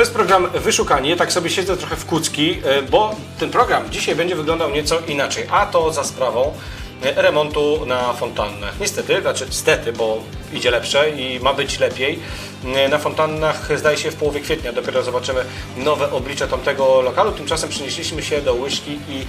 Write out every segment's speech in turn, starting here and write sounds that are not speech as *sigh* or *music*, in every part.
To jest program Wyszukanie, tak sobie siedzę trochę w kucki, e, bo ten program dzisiaj będzie wyglądał nieco inaczej, a to za sprawą e, remontu na fontannach. Niestety, znaczy stety, bo idzie lepsze i ma być lepiej. E, Na fontannach zdaje się w połowie kwietnia dopiero zobaczymy nowe oblicze tamtego lokalu. Tymczasem przenieśliśmy się do Łyżki i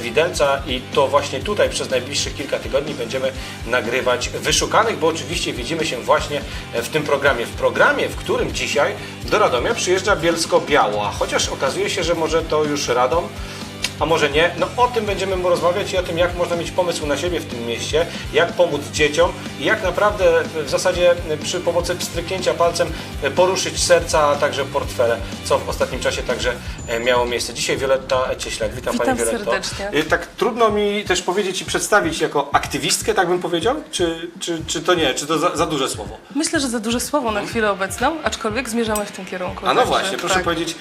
Widelca i to właśnie tutaj przez najbliższych kilka tygodni będziemy nagrywać Wyszukanych, bo oczywiście widzimy się właśnie w tym programie. W programie, w którym dzisiaj do Radomia przyjeżdża Bielsko-Biała, chociaż okazuje się, że może to już Radom, a może nie. No o tym będziemy rozmawiać i o tym, jak można mieć pomysł na siebie w tym mieście, jak pomóc dzieciom i jak naprawdę w zasadzie przy pomocy pstryknięcia palcem poruszyć serca, a także portfele, co w ostatnim czasie także e, miało miejsce. Dzisiaj Wioletta Cieślak. Witam, Witam Pani Violetto. serdecznie. Y, Tak trudno mi też powiedzieć i przedstawić jako aktywistkę, tak bym powiedział? Czy, czy, czy to nie? Czy to za, za duże słowo? Myślę, że za duże słowo na chwilę obecną, aczkolwiek zmierzamy w tym kierunku. A no także właśnie, proszę tak. powiedzieć,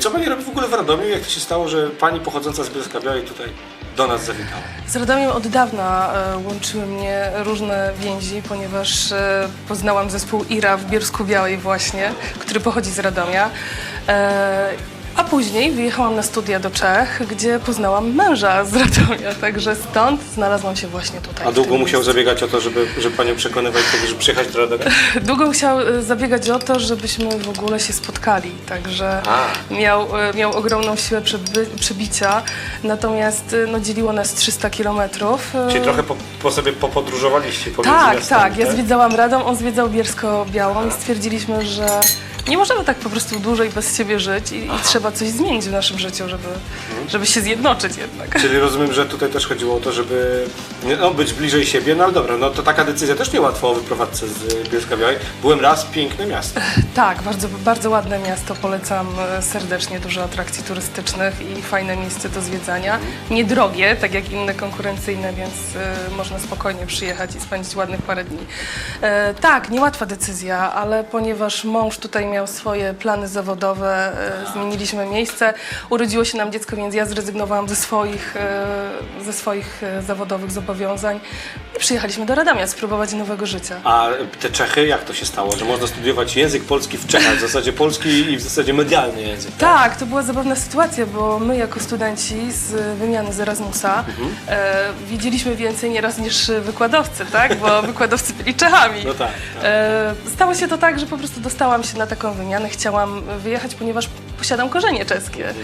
co Pani robi w ogóle w Radomiu? Jak to się stało, że Pani pochodząca z Bielska Białej tutaj do nas zawitała? Z Radomiem od dawna e, łączyły mnie różne więzi, ponieważ e, poznałam zespół IRA w Bielsku Białej właśnie, który pochodzi z Radomia. E, a później wyjechałam na studia do Czech, gdzie poznałam męża z Radomia, także stąd znalazłam się właśnie tutaj. A w długo tym musiał miejscu. zabiegać o to, żeby, żeby Panią przekonywać, żeby przyjechać do Radomia? *laughs* Długo musiał e, zabiegać o to, żebyśmy w ogóle się spotkali, także A. miał, e, miał ogromną siłę przeby, przebicia, natomiast e, no, dzieliło nas 300 kilometrów. e, Czyli trochę po, po sobie popodróżowaliście pomiędzy Tak, miastami, tak, ja zwiedzałam Radom, on zwiedzał Bielsko-Białą i stwierdziliśmy, że nie możemy tak po prostu dłużej bez siebie żyć i, i trzeba coś zmienić w naszym życiu, żeby, Mhm. żeby się zjednoczyć jednak. Czyli rozumiem, że tutaj też chodziło o to, żeby no, być bliżej siebie, no ale dobra, no to taka decyzja też niełatwo o wyprowadzce z Bielska Białej. Byłem raz, piękne miasto. Tak, bardzo, bardzo ładne miasto, polecam e, serdecznie, dużo atrakcji turystycznych i fajne miejsce do zwiedzania. Niedrogie, tak jak inne konkurencyjne, więc e, można spokojnie przyjechać i spędzić ładnych parę dni. E, tak, niełatwa decyzja, ale ponieważ mąż tutaj miał swoje plany zawodowe, e, zmieniliśmy miejsce, urodziło się nam dziecko, więc ja zrezygnowałam ze swoich, e, ze swoich e, zawodowych zobowiązań i przyjechaliśmy do Radomia spróbować nowego życia. A te Czechy, jak to się stało, że można studiować język polski w Czechach, w zasadzie polski i w zasadzie medialny język? Tak, to była zabawna sytuacja, bo my jako studenci z wymiany z Erasmusa Mhm. e, wiedzieliśmy więcej nieraz niż wykładowcy, tak? Bo *laughs* wykładowcy byli Czechami. No tak, tak. E, stało się to tak, że po prostu dostałam się na taką wymianę, chciałam wyjechać, ponieważ posiadam korzenie czeskie. E,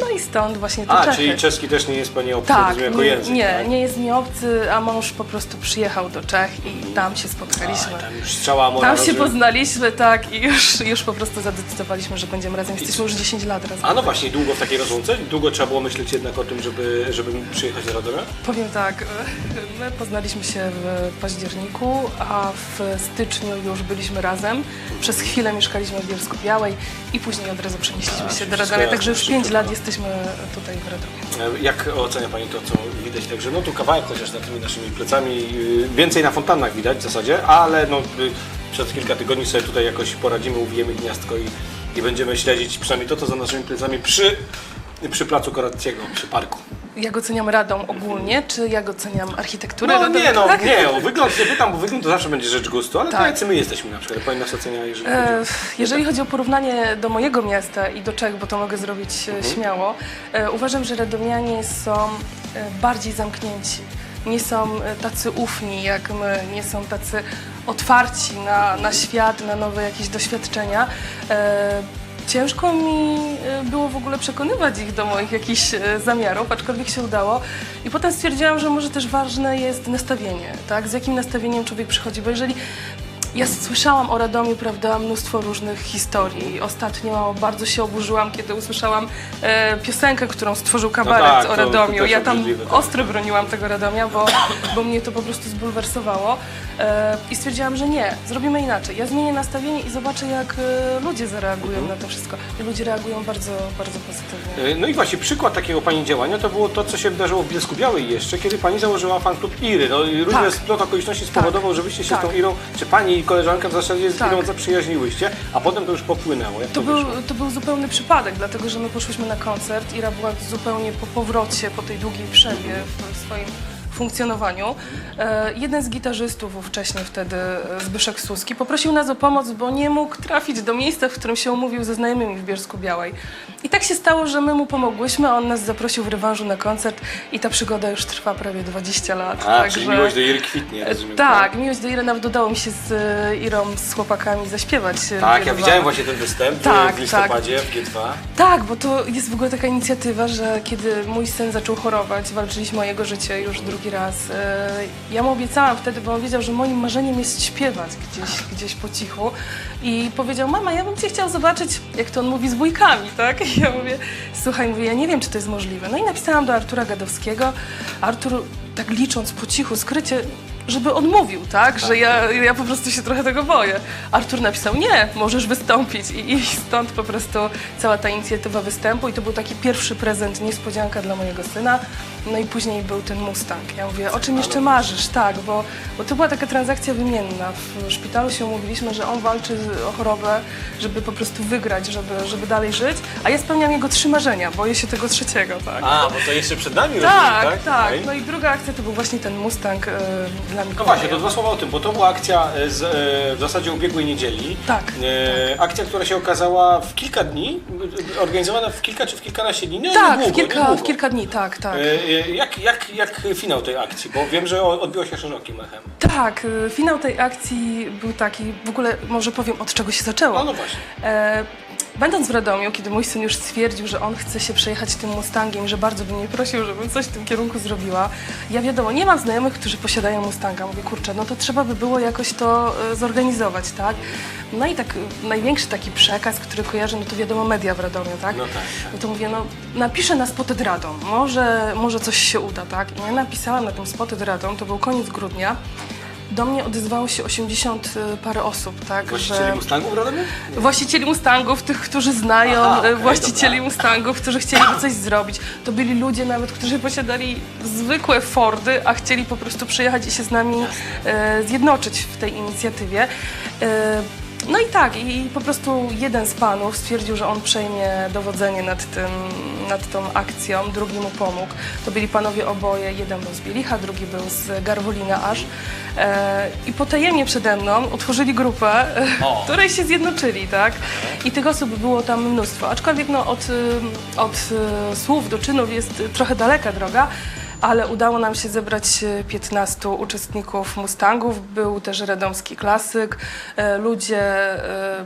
no i stąd właśnie te. A, Czechy. czyli czeski też nie jest Pani obcy tak, rozumiem, jako nie, język, nie, tak? nie jest mi obcy, a mąż po prostu przyjechał do Czech i tam się spotkaliśmy. A, tam już strzała Amora, Tam się rozumiem. poznaliśmy, tak, i już, już po prostu zadecydowaliśmy, że będziemy razem. Jesteśmy już 10 lat razem. A no właśnie, długo w takiej rozłące? Długo trzeba było myśleć jednak o tym, żeby, żeby przyjechać do Radomia? Powiem tak, *laughs* my poznaliśmy się w październiku, a w styczniu już byliśmy razem. Przez chwilę mieszkaliśmy w Bielsku Białej i później od razu przenieśliśmy się do Radomia, także już szybko, 5 lat no. jesteśmy tutaj w Radomiu. E, Jak ocenia Pani to, co widać? Także no tu kawałek chociaż za tymi naszymi plecami, y, więcej na fontannach widać w zasadzie, ale no przez kilka tygodni sobie tutaj jakoś poradzimy, uwijemy gniazdko i, i będziemy śledzić przynajmniej to, co za naszymi plecami przy, przy placu Korackiego, przy parku. Jak oceniam Radom ogólnie, czy jak oceniam architekturę No Radomia? nie, no Tak? nie, o wygląd nie pytam, bo wygląd to zawsze będzie rzecz gustu, ale Tak. to jacy my jesteśmy na przykład, Pani nas ocenia, jeżeli chodzi E, o... Jeżeli chodzi o porównanie do mojego miasta i do Czech, bo to mogę zrobić e, Mhm. śmiało, e, uważam, że Radomianie są e, bardziej zamknięci. Nie są e, tacy ufni jak my, nie są tacy otwarci na, na świat, na nowe jakieś doświadczenia. Ciężko mi e, było w ogóle przekonywać ich do moich jakichś e, zamiarów, aczkolwiek się udało. I potem stwierdziłam, że może też ważne jest nastawienie, tak? Z jakim nastawieniem człowiek przychodzi, bo jeżeli ja słyszałam o Radomiu, prawda, mnóstwo różnych historii. Ostatnio bardzo się oburzyłam, kiedy usłyszałam e, piosenkę, którą stworzył kabaret tak, o to- Radomiu. też ja tam obrzydliwe, tak. ostro broniłam tego Radomia, bo, bo mnie to po prostu zbulwersowało. E, I stwierdziłam, że nie, zrobimy inaczej. Ja zmienię nastawienie i zobaczę, jak e, ludzie zareagują Mhm. na to wszystko. I ludzie reagują bardzo, bardzo pozytywnie. E, No i właśnie przykład takiego Pani działania to było to, co się wydarzyło w Bielsku Białej jeszcze, kiedy Pani założyła fan klub Iry. No i różne Tak. splot okoliczności spowodował, że Wyście się Tak. z tą Irą, czy Pani i koleżanka w zasadzie z Tak. Zaprzyjaźniłyście, a potem to już popłynęło. Jak to, To był, wyszło? to był zupełny przypadek, dlatego że my poszłyśmy na koncert. Ira była zupełnie po powrocie, po tej długiej przerwie w swoim funkcjonowaniu. E, jeden z gitarzystów ówcześnie wtedy, e, Zbyszek Suski, poprosił nas o pomoc, bo nie mógł trafić do miejsca, w którym się umówił ze znajomymi w Bielsku Białej. I tak się stało, że my mu pomogłyśmy, a on nas zaprosił w rewanżu na koncert i ta przygoda już trwa prawie 20 lat. A, czyli miłość do Iry kwitnie, E, rozumiem. Tak, miłość do Iry nawet udało mi się z e, Irą, z chłopakami zaśpiewać. e, Tak, ja widziałem właśnie ten występ Tak, w listopadzie w G2. Tak, bo to jest w ogóle taka inicjatywa, że kiedy mój syn zaczął chorować, walczyliśmy o jego życie już drugi raz. Ja mu obiecałam wtedy, bo on wiedział, że moim marzeniem jest śpiewać gdzieś, gdzieś po cichu. I powiedział, mama, ja bym cię chciał zobaczyć, jak to on mówi, z wujkami, tak? I *laughs* ja mówię, słuchaj, mówię, ja nie wiem, czy to jest możliwe. No i napisałam do Artura Gadowskiego. Artur, tak licząc po cichu, skrycie, żeby odmówił, tak? Że ja, ja po prostu się trochę tego boję. Artur napisał, nie, możesz wystąpić. I, I stąd po prostu cała ta inicjatywa występu. I to był taki pierwszy prezent, niespodzianka dla mojego syna. No i później był ten Mustang. Ja mówię, o czym jeszcze marzysz? Tak, bo, bo to była taka transakcja wymienna. W szpitalu się umówiliśmy, że on walczy o chorobę, żeby po prostu wygrać, żeby, żeby dalej żyć, a ja spełniam jego trzy marzenia. Boję się tego trzeciego, tak. A, bo to jeszcze przed nami Tak, rozumiem, tak. Okej. No i druga akcja to był właśnie ten Mustang e, dla No Mikołaja. właśnie, to dwa słowa o tym, bo to była akcja e, z, e, w zasadzie ubiegłej niedzieli. Tak, E, Akcja, która się okazała w kilka dni, e, organizowana w kilka czy w kilkanaście dni. No, Tak, niedługo, w, kilka, niedługo. w kilka dni, tak, tak. E, Jak, jak, jak finał tej akcji? Bo wiem, że odbiło się szerokim echem. Tak, y, finał tej akcji był taki, w ogóle może powiem od czego się zaczęło. No, no właśnie. E, będąc w Radomiu, kiedy mój syn już stwierdził, że on chce się przejechać tym Mustangiem, że bardzo by mnie prosił, żebym coś w tym kierunku zrobiła, ja wiadomo, nie mam znajomych, którzy posiadają Mustanga. Mówię, kurczę, no to trzeba by było jakoś to e, zorganizować, tak? No i tak największy taki przekaz, który kojarzę, no to wiadomo media w Radomiu, tak? No tak, tak. No to mówię, no napiszę na Spotted Radom, może, może coś się uda, tak? I ja napisałam na tym Spotted Radom, to był koniec grudnia, do mnie odezwało się 80 parę osób, tak? Właścicieli Mustangów w Radomiu? Właścicieli Mustangów, tych, którzy znają, Aha, e, okej, właścicieli dobra. Mustangów, którzy chcieliby coś zrobić. To byli ludzie nawet, którzy posiadali zwykłe Fordy, a chcieli po prostu przyjechać i się z nami e, zjednoczyć w tej inicjatywie. E, no i tak, i po prostu jeden z panów stwierdził, że on przejmie dowodzenie nad, tym, nad tą akcją, drugi mu pomógł. To byli panowie oboje, jeden był z Bielicha, drugi był z Garwolina aż. E, I potajemnie przede mną utworzyli grupę, e, O. *laughs* której się zjednoczyli, tak? I tych osób było tam mnóstwo. Aczkolwiek no, od, y, od y, słów do czynów jest trochę daleka droga, ale udało nam się zebrać y, 15 uczestników Mustangów. Był też radomski klasyk. E, Ludzie e,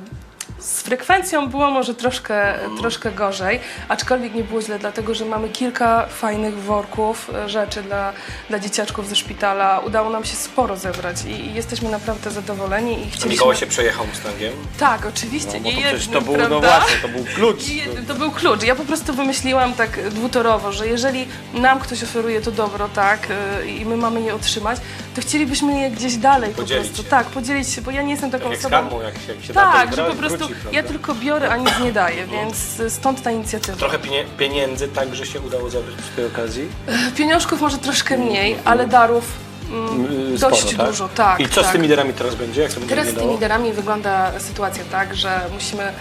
z frekwencją było może troszkę, troszkę gorzej, aczkolwiek nie było źle, dlatego że mamy kilka fajnych worków, e, rzeczy dla, dla dzieciaczków ze szpitala. Udało nam się sporo zebrać i, i jesteśmy naprawdę zadowoleni i chcieliśmy... Mikołaj się przejechał Mustangiem. Tak, oczywiście, No, nie to jednym, to był, no prawda? właśnie, to był klucz. *laughs* Jednym, to był klucz. Ja po prostu wymyśliłam tak dwutorowo, że jeżeli nam ktoś oferuje to dobro, tak, y, i my mamy je otrzymać, to chcielibyśmy je gdzieś dalej Podzielić po prostu. Tak, podzielić się, bo ja nie jestem taką Tak jak z osobą... jak się, jak się da, Tak, że gra- po prostu wróci, ja? No. tylko biorę, a nic nie daję, więc y, stąd ta inicjatywa. Trochę pieniędzy także się udało zebrać przy tej okazji. Pieniążków może troszkę mniej, ale darów mm, Mm, dość sporo, tak? dużo, tak. I co z tak. tymi liderami teraz będzie? Jak to Teraz z tymi liderami wygląda sytuacja tak, że musimy.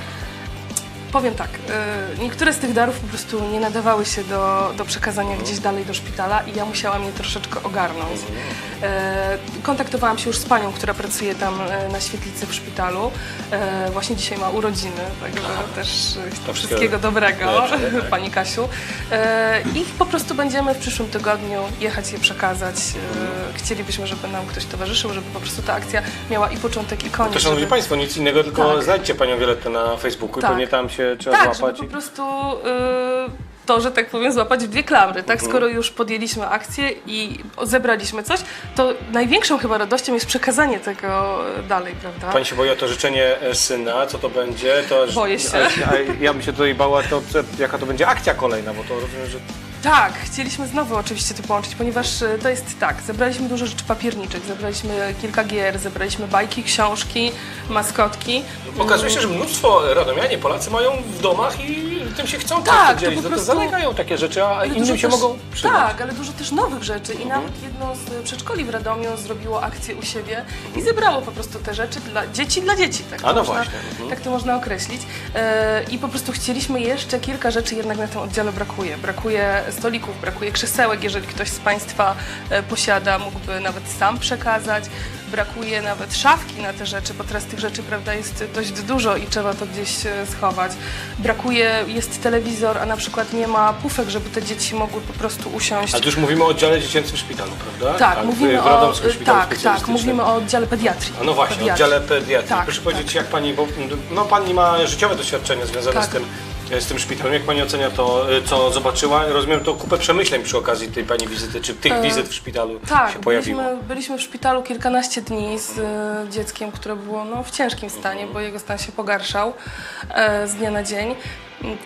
Powiem tak, y, niektóre z tych darów po prostu nie nadawały się do, do przekazania gdzieś dalej do szpitala i ja musiałam je troszeczkę ogarnąć. Y, Kontaktowałam się już z panią, która pracuje tam y, na świetlicy w szpitalu. Właśnie dzisiaj ma urodziny, także też wszystkiego dobrego, *laughs* tak. pani Kasiu. I po prostu będziemy w przyszłym tygodniu jechać je przekazać. Chcielibyśmy, żeby nam ktoś towarzyszył, żeby po prostu ta akcja miała i początek, i koniec. To szanowni żeby... Państwo, nic innego, tylko Tak. znajdźcie Panią Violettę na Facebooku Tak. i pewnie tam się trzeba Tak, żeby złapać. po i- prostu y, to, że tak powiem, złapać w dwie klamry, tak? Mhm. Skoro już podjęliśmy akcję i zebraliśmy coś, to największą chyba radością jest przekazanie tego dalej, prawda? Pani się boi o to życzenie e, syna, co to będzie? To, Boję się. A, a ja bym się tutaj bała, to, co- jaka to będzie akcja kolejna, bo to rozumiem, że Tak, chcieliśmy znowu oczywiście to połączyć, ponieważ y, to jest tak, zebraliśmy dużo rzeczy papierniczych, zebraliśmy kilka gier, zebraliśmy bajki, książki, maskotki. okazuje się, że mnóstwo radomianie, Polacy mają w domach i tym się chcą Tak, tak, to dzielić, po to prostu- zalegają takie rzeczy, a Ale innym się też- mogą przydać. Tak, ale dużo też nowych rzeczy Mhm. i nawet jedno z przedszkoli w Radomiu zrobiło akcję u siebie i zebrało po prostu te rzeczy dla dzieci dla dzieci. Tak to A no można, właśnie, mhm. Tak to można określić. E, I po prostu chcieliśmy jeszcze kilka rzeczy jednak na tym oddziale brakuje. Brakuje stolików, brakuje krzesełek, jeżeli ktoś z Państwa e, posiada, mógłby nawet sam przekazać. Brakuje nawet szafki na te rzeczy, bo teraz tych rzeczy prawda, jest dość dużo i trzeba to gdzieś e, schować. Brakuje, jest telewizor, a na przykład nie ma pufek, żeby te dzieci mogły po prostu usiąść. Ale tu już mówimy o oddziale dziecięcym w szpitalu, prawda? Tak, mówimy w o, Szpitalu tak, tak, mówimy o oddziale pediatrii. A no właśnie, Pediatrii. oddziale pediatrii. Tak, Proszę tak. powiedzieć, jak pani, bo no, pani ma życiowe doświadczenie związane Tak. z, tym, z tym szpitalem. Jak pani ocenia to, co zobaczyła? Rozumiem to kupę przemyśleń przy okazji tej pani wizyty, czy tych wizyt w szpitalu Tak, się pojawiło. byliśmy, byliśmy w szpitalu kilkanaście dni z e, dzieckiem, które było no, w ciężkim stanie, bo jego stan się pogarszał e, z dnia na dzień.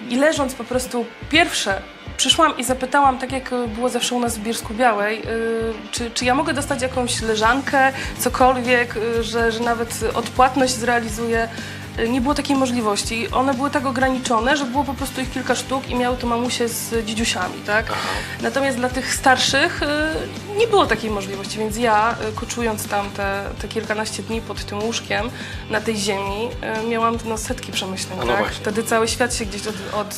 I leżąc po prostu pierwsze, przyszłam i zapytałam, tak jak było zawsze u nas w Bielsku Białej, e, czy, czy ja mogę dostać jakąś leżankę, cokolwiek, e, że, że nawet odpłatność zrealizuję. Nie było takiej możliwości. One były tak ograniczone, że było po prostu ich kilka sztuk i miały to mamusie z dzidziusiami, tak? Natomiast dla tych starszych y, nie było takiej możliwości, więc ja, y, koczując tam te, te kilkanaście dni pod tym łóżkiem na tej ziemi, y, miałam no, setki przemyśleń, no tak? właśnie. Wtedy cały świat się gdzieś od, od,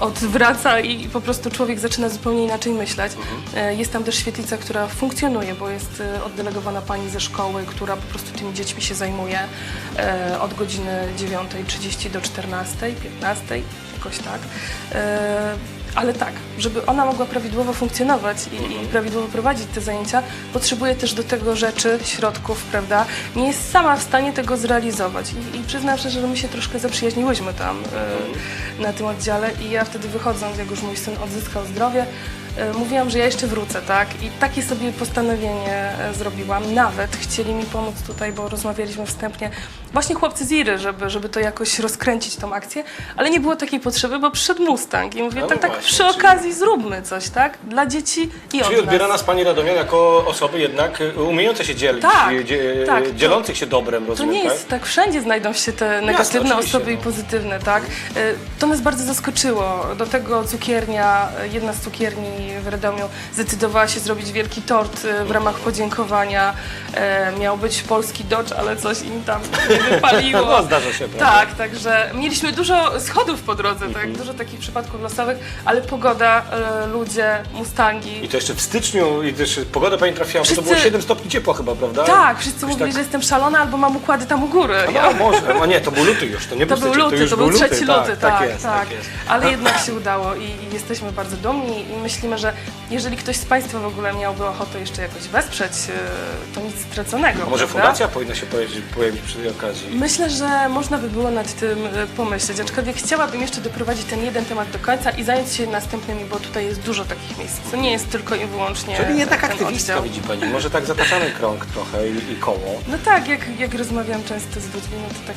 odwraca i po prostu człowiek zaczyna zupełnie inaczej myśleć. Mhm. Jest tam też świetlica, która funkcjonuje, bo jest oddelegowana pani ze szkoły, która po prostu tymi dziećmi się zajmuje od godziny 9.30 do 14.00, 15.00, jakoś tak. Y, ale tak, żeby ona mogła prawidłowo funkcjonować i, i prawidłowo prowadzić te zajęcia, potrzebuje też do tego rzeczy, środków, prawda? Nie jest sama w stanie tego zrealizować. I, i przyznam szczerze, że my się troszkę zaprzyjaźniłyśmy tam y, na tym oddziale i ja wtedy wychodząc, jak już mój syn odzyskał zdrowie, mówiłam, że ja jeszcze wrócę, tak? I takie sobie postanowienie y, zrobiłam. Nawet chcieli mi pomóc tutaj, bo rozmawialiśmy wstępnie, właśnie chłopcy z Iry, żeby, żeby to jakoś rozkręcić tą akcję, ale nie było takiej potrzeby, bo przyszedł Mustang i mówię, No tak, tak właśnie, przy czyli- okazji zróbmy coś, tak? Dla dzieci i Czyli od odbiera nas. pani Radomia jako osoby jednak y, umiejące się dzielić, Tak, dzie, tak, to- dzielących się dobrem, To rozumiem, nie tak? jest tak, wszędzie znajdą się te negatywne oczywiście, osoby i no. pozytywne, tak? To nas bardzo zaskoczyło. Do tego cukiernia, jedna z cukierni w Radomiu zdecydowała się zrobić wielki tort y, w ramach podziękowania. Y, Miał być polski Dodge, ale coś im tam nie wypaliło. *laughs* No, zdarza się, prawda? Tak, także mieliśmy dużo schodów po drodze, Mhm. tak? Dużo takich przypadków losowych, ale pogoda, y, ludzie, mustangi. I to jeszcze w styczniu, i też pogoda pani trafiła, bo Wszyscy- to było 7 stopni ciepła chyba, prawda? Tak, wszyscy Jakoś mówili, tak- że jestem szalona albo mam układy tam u góry. No może, a nie, to był luty już, to nie To był styczeń, luty, to już to był trzeci luty, tak, tak, tak, jest, tak jest. Ale jednak się udało i, i jesteśmy bardzo dumni i myślimy, że jeżeli ktoś z Państwa w ogóle miałby ochotę jeszcze jakoś wesprzeć, e, to nic straconego. A może prawda? fundacja powinna się pojawić, pojawić przy tej okazji? Myślę, że można by było nad tym e, pomyśleć, aczkolwiek chciałabym jeszcze doprowadzić ten jeden temat do końca i zająć się następnymi, bo tutaj jest dużo takich miejsc. To nie jest tylko i wyłącznie Czyli nie tak aktywistka, oddział. widzi pani, może tak zataczamy krąg trochę i, i koło. No tak, jak, jak rozmawiam często z ludźmi, no to tak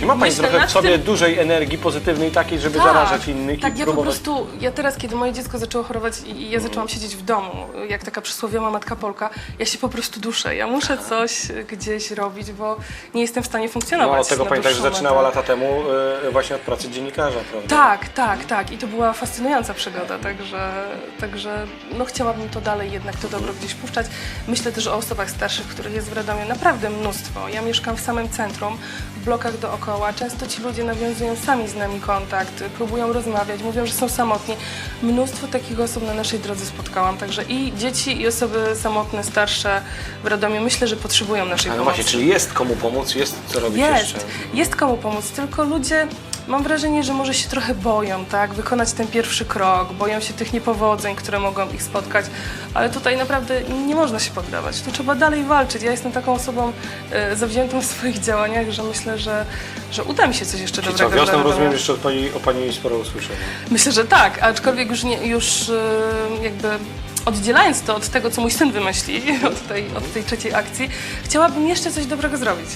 Czyli ma pani Myślę trochę w nad sobie tym- dużej energii pozytywnej takiej, żeby zarażać innych tak, i ja po próbować... prostu, ja teraz, kiedy moje dziecko zaczęło chorować i i ja Mhm. zaczęłam siedzieć w domu, jak taka przysłowiowa matka Polka, ja się po prostu duszę. Ja muszę coś y, gdzieś robić, bo nie jestem w stanie No, funkcjonować. od tego na pani także zaczynała lata temu y, właśnie od pracy dziennikarza, prawda? Tak, tak, tak. I to była fascynująca przygoda, także, także no, chciałabym to dalej jednak to dobro gdzieś puszczać. Myślę też o osobach starszych, których jest w Radomiu naprawdę mnóstwo. Ja mieszkam w samym centrum, w blokach dookoła. Często ci ludzie nawiązują sami z nami kontakt, próbują rozmawiać, mówią, że są samotni. Mnóstwo takich osób na naszej drodze spotkałam, także i dzieci, i osoby samotne, starsze w Radomiu myślę, że potrzebują naszej pomocy. właśnie, czyli jest komu pomóc, jest co robić Jest, jeszcze. jest komu pomóc, tylko ludzie mam wrażenie, że może się trochę boją, tak, wykonać ten pierwszy krok, boją się tych niepowodzeń, które mogą ich spotkać, ale tutaj naprawdę nie można się poddawać, tu trzeba dalej walczyć. Ja jestem taką osobą e, zawziętą w swoich działaniach, że myślę, że, że uda mi się coś jeszcze Czyli co, dobrego wiosną dla Radomia. rozumiem, jeszcze od pani, o pani sporo usłyszałem. Myślę, że tak, aczkolwiek już, nie, już e, jakby oddzielając to od tego, co mój syn wymyśli, *laughs* od tej, od tej trzeciej akcji, chciałabym jeszcze coś dobrego zrobić.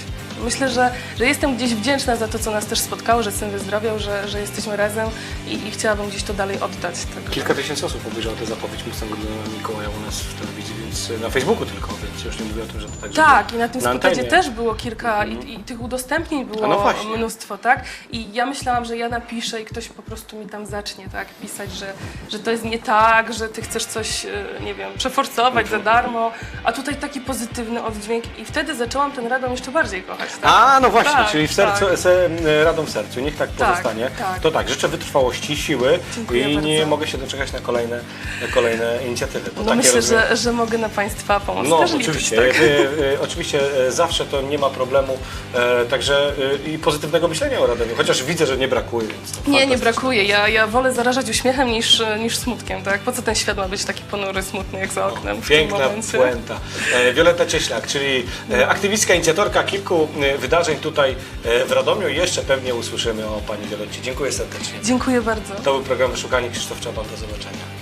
Myślę, że, że jestem gdzieś wdzięczna za to, co nas też spotkało, że syn wyzdrowiał, że, że jesteśmy razem i, i chciałabym gdzieś to dalej oddać. Tego. Kilka tysięcy osób obejrzało tę zapowiedź Mustangu dla Mikołaja u nas w telewizji, więc na Facebooku tylko, więc już nie mówię o tym, że to także Tak, i na tym na spotkanie antenie. też było kilka i, i tych udostępnień było no mnóstwo, tak? I ja myślałam, że ja napiszę i ktoś po prostu mi tam zacznie, tak? Pisać, że, że to jest nie tak, że ty chcesz coś, e, nie wiem, przeforsować za darmo, a tutaj taki pozytywny oddźwięk i wtedy zaczęłam ten Radom jeszcze bardziej kochać, tak? A, no właśnie, Tak, czyli w sercu, tak. se, radą w sercu, niech tak, Tak, pozostanie. tak. To tak, życzę wytrwałości, siły Dziękuję i nie bardzo. mogę się doczekać na kolejne, na kolejne inicjatywy. Bo No takie myślę, rozumiem- że, że mogę na Państwa pomoc No też liczyć, oczywiście, tak? wy, e, oczywiście e, zawsze to nie ma problemu, e, także e, i pozytywnego myślenia o Radomiu, chociaż widzę, że nie brakuje. Więc to Nie, nie brakuje. Ja, ja wolę zarażać uśmiechem niż, niż smutkiem, tak? Po co ten świat ma być taki ponury, smutny jak za oknem w tym Piękna momencie? puenta. E, Wioletta Cieślak, czyli e, aktywistka, inicjatorka kilku e, wydarzeń tutaj e, w Radomiu i jeszcze pewnie usłyszymy o Pani Wioletcie. Dziękuję serdecznie. Dziękuję bardzo. To był program Wyszukani Krzysztof Czaban. Do zobaczenia.